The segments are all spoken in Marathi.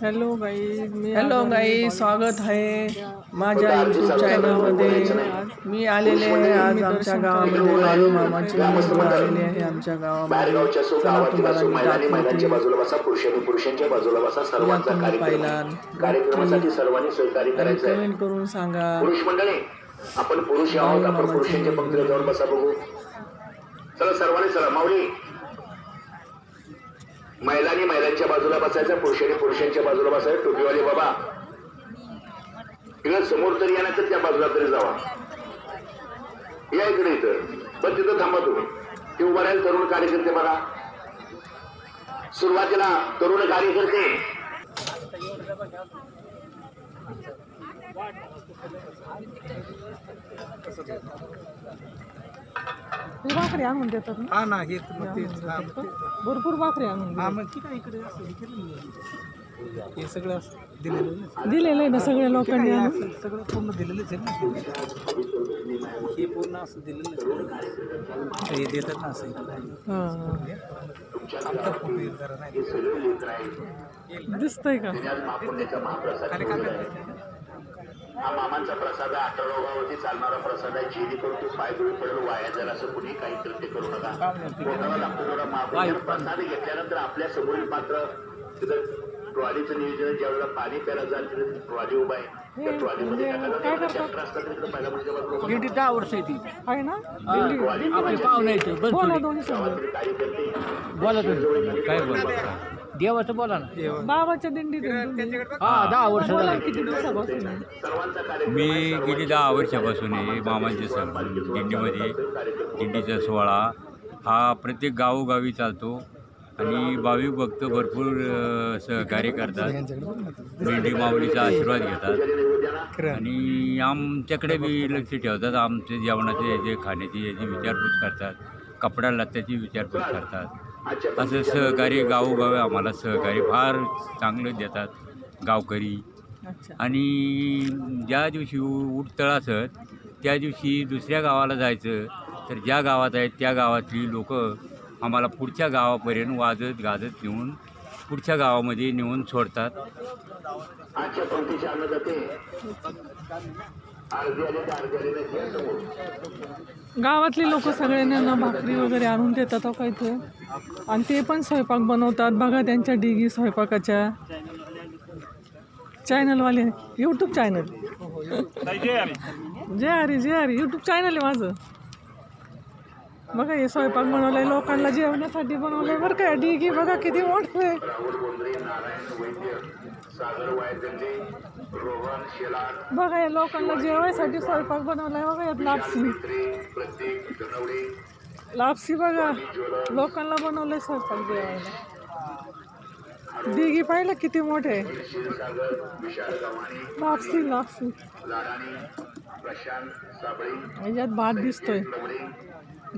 हॅलो गाई मी हॅलो गाई स्वागत आहे माझ्या युट्यूब चॅनलमध्ये मी आलेले आहे आज आमच्या गावामध्ये. बाळू मामाची आलेली आहे आमच्या गावामध्ये. चला तुम्हाला मी दाखवते. बाजूला बसा पुरुषांनी पुरुषांच्या बाजूला बसा सर्वांचा तुम्ही कार्यक्रम पाहिला. कार्यक्रमासाठी सर्वांनी सहकार्य आणि करायचं आहे. कमेंट करून सांगा. पुरुष मंडळी आपण पुरुष आहोत आपण पुरुषांच्या पंक्तीला जाऊन बसा बघू. चला सर्वांनी चला. माऊली महिलांनी महिलांच्या बाजूला बसायचं पुरुषांनी पुरुषांच्या बाजूला बसायचं टोपीवाले बाबा. इकडे समोर तरी येणार तर त्या बाजूला तरी जावा. या इकडे इथं. पण तिथं थांबा तुम्ही. ते उभा राहील तरुण कार्यकर्ते बघा. सुरुवातीला तरुण कार्यकर्ते. हे भाकरी आणून देतात ना हा ना हे मग तेच हा मग ते- भरपूर भाकरी आणून हा. मग ठीक आहे इकडे असं हे केलं ना. हे सगळं असं दिलेलं आहे ना. दिलेलं आहे ना सगळ्या लोकांनी आणून असं सगळं पूर्ण दिलेलंच आहे ना हे पूर्ण असं दिलेलं आहे. हे देतात ना असं हा, आमचा फोटो येईल जरा नाही. दिसतंय का? हा मामांचा प्रसाद आहे अठरा चालणारा प्रसाद आहे. जेणे करून तो पाय दुरी पडलो वाया जर असं कुणी काही कृत्य करू नका. पोटाला लागतो थोडा महापुण्याचा प्रसाद घेतल्यानंतर आपल्या समोरील पात्र तिथं ट्रॉलीचं नियोजन ज्यावेळेला पाणी प्यायला जाल तिथे ट्रॉली उभा आहे. त्या ट्रॉलीमध्ये म्हणजे काय करतात? ट्रॅक्टर असतात तिकडे म्हणजे दहा वर्ष पाहुणे येते काही देवाचं बोला ना. बाबाच्या दिंडीत. हा दहा वर्ष बोला झाली. किती दिवसापासून? आहे? मी गेली दहा वर्षापासून आहे मामांच्या सण दिंडीमध्ये. दिंडीचा सोहळा हा प्रत्येक गावोगावी चालतो आणि भाविक भक्त भरपूर अ, सहकार्य करतात. दिंडी माऊलीचा आशीर्वाद घेतात. आणि आमच्याकडे बी लक्ष ठेवतात आमचे जेवणाचे याचे खाण्याची याची विचारपूस करतात कपडा लत्याची विचारपूस करतात. असं सहकार्य गावोगावी आम्हाला सहकार्य फार चांगलं देतात गावकरी. अच्छा. आणि ज्या दिवशी उठतळ असत त्या दिवशी दुसऱ्या गावाला जायचं तर ज्या गावात आहेत त्या गावातली लोक आम्हाला पुढच्या गावापर्यंत वाजत गाजत नेऊन पुढच्या गावामध्ये नेऊन सोडतात. गावातले लोक सगळ्यांना भाकरी वगैरे आणून देतात हो काय ते आणि ते पण स्वयंपाक बनवतात. बघा त्यांच्या डिगी स्वयंपाकाच्या. चॅनलवाले. YouTube channel. जे अरे जे अरे यूट्यूब चॅनल आहे माझं. बघा हे स्वयंपाक बनवलंय. लोकांना जेवण्यासाठी बनवलंय. बरं का डिगी बघा किती मोठं आहे. राहुल बोंद्रे नारायण वैद्य सागर वायदंडे रोहन शेलार बघा हे लोकांना जेवायसाठी स्वयंपाक बनवलाय. बघा यात लापसी. मित्रे प्रत्येक गणवडे लापसी बघा. लोकांना बनवलंय स्वयंपाक जेवायला. डिगी पाहिलं किती मोठे? आहे क्षीरसागर विशाल गव्हाणे लापसी लापसी. लाडाणे प्रशांत साबळे याच्यात भात दिसतोय. लवडे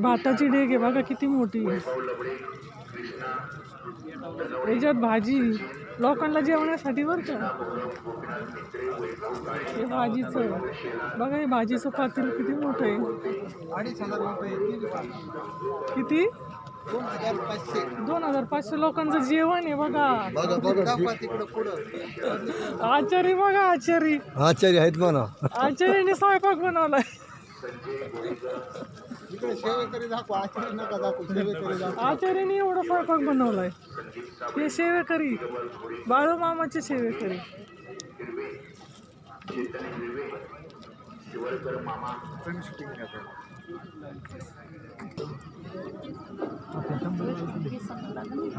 भाताची डेग आहे बघा किती मोठी. आहे पाऊ लवडे कृष्णा याच्यात भाजी. लोकांना जेवण्यासाठी बरं का? हे भाजीचं बघा हे भाजीचं पातेल किती मोठं आहे. किती? दोन हजार पाचशे. लोकांचं जेवण आहे बघा. आचारी बघा आचारी. आचार्य आहेत म्हणा. आचार्याने स्वयंपाक बनवलाय. इकडे सेवेकरी दाखवा आचरी नका दाखवू सेवेकरी दाखवा. आचार्याने एवढा स्वयंपाक बनवलाय. हे सेवेकरी बाळू मामाचे सेवेकरी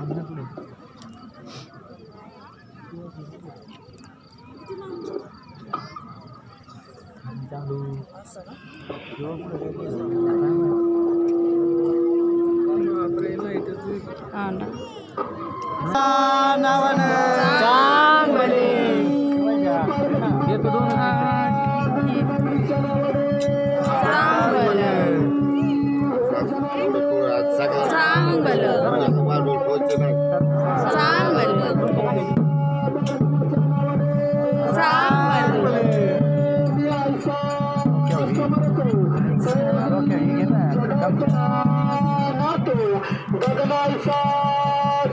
बापरे, చేశాడు. అవునా?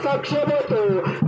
साक्ष देतो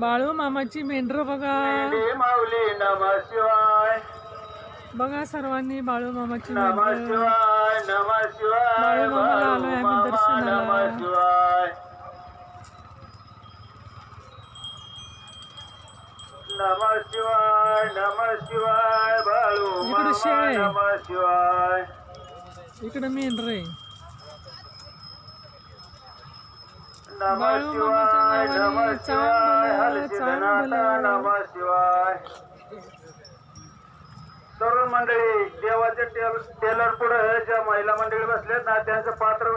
बाळू मामाची मेंढरं बघा. माऊली नमः शिवाय. बघा सर्वांनी बाळू मामाची नमः मेंढरं. शिवाय नमः शिवाय. बाळू मामाला आलोय आम्ही दर्शनाला. नमः शिवाय. नमः शिवाय नमः शिवाय. बाळू इकडे शेळ आहे. नमः शिवाय. इकडं मेंढर आहे नमः बाळू शिवाय मामाच्या नमः नावाने शिवाय चांगलं, हलसिद्धनाथ चांगलं. नमः शिवाय तरुण मंडळी देवाच्या टेल टेलर पुढे ज्या महिला मंडळी बसल्यात ना त्यांचं पात्र